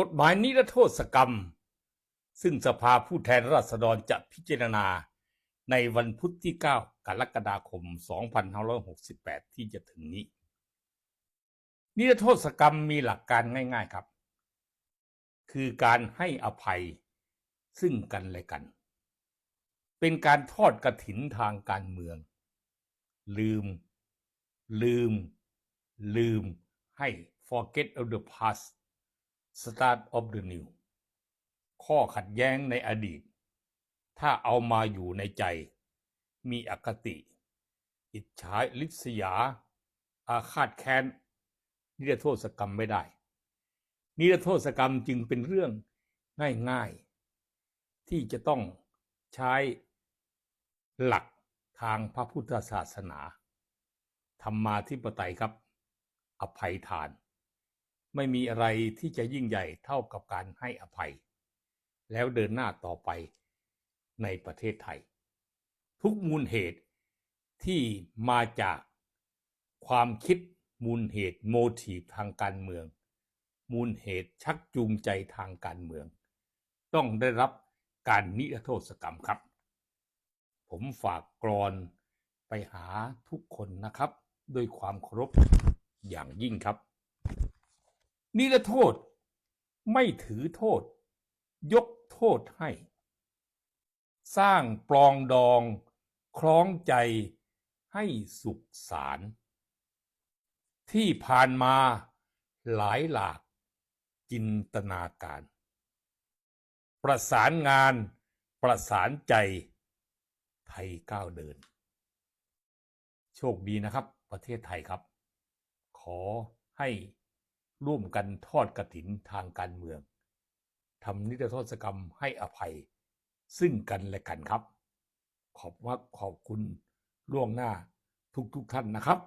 กฎหมายนิรโทษกรรม ซึ่งสภาผู้แทนราษฎรจะพิจารณาในวันพุธที่ 9 กรกฎาคม 2568 ที่จะถึงนี้ นิรโทษกรรมมีหลักการง่าย ๆครับ คือการให้อภัยซึ่งกันและกัน เป็นการทอดกระถินทางการเมือง ลืม ลืม ลืม ให้ forget of the past start of the new ข้อขัดแย้งในอดีต ถ้าเอามาอยู่ในใจ มีอคติ อิจฉาลิษยา อาฆาตแค้น นิรโทษกรรมไม่ได้ นิรโทษกรรมจึงเป็นเรื่องง่ายๆ ที่จะต้องใช้หลักทางพระพุทธศาสนา ธรรมาธิปไตยครับ อภัยทาน ไม่มีอะไรที่จะยิ่งใหญ่เท่ากับการให้อภัย แล้วเดินหน้าต่อไปในประเทศไทย ทุกมูลเหตุที่มาจากความคิดมูลเหตุโมทีฟทางการเมือง มูลเหตุชักจูงใจทางการเมือง ต้องได้รับการนิรโทษกรรมครับ ผมฝากกรอนไปหาทุกคนนะครับ ด้วยความเคารพอย่างยิ่งครับ นิรโทษ ไม่ถือโทษ ยกโทษให้ สร้างปลองดองคล้องใจให้สุขสารที่ผ่านมาหลายหลากจินตนาการ ประสานงานประสานใจ ไทยก้าวเดิน โชคดีนะครับ ประเทศไทยครับ ขอให้ ร่วมกันทอดกระถินทางการเมืองทำนิรโทษกรรมให้อภัย ซึ่งกันและกันครับ ขอบว่าขอบคุณล่วงหน้าทุกๆทท่านนะครับ